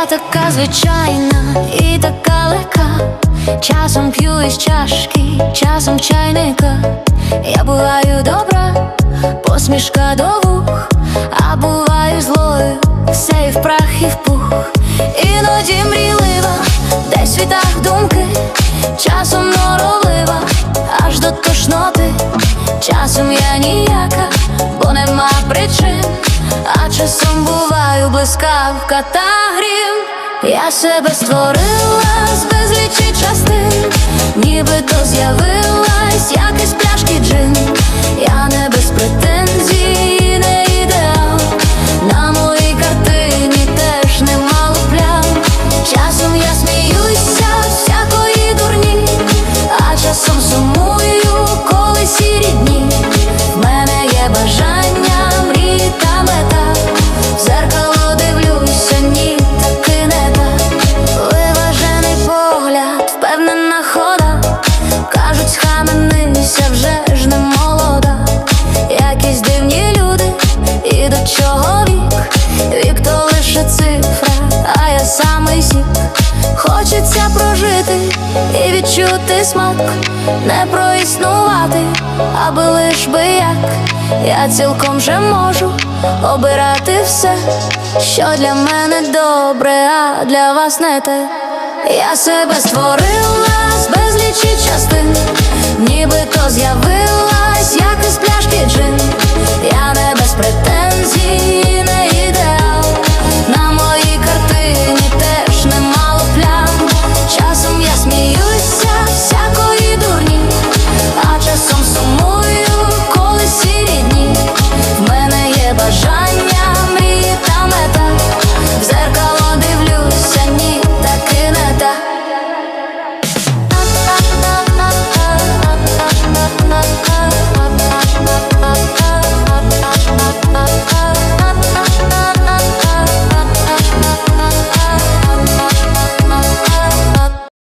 Я така звичайна і така легка. Часом п'ю із чашки, часом чайника. Я буваю добра, посмішка до вух, а буваю злою, все і в прах, і в пух. Іноді мрійлива, десь в думки, часом норовлива, аж до тошноти. Часом я ніяка, нема причин, а часом буваю блискавка та грім. Я себе створила з безлічі частин, нібито з'явилась, Хочеться прожити і відчути смак, не проіснувати, аби лиш би як я цілком вже можу обирати все, що для мене добре, а для вас не те. Я себе створила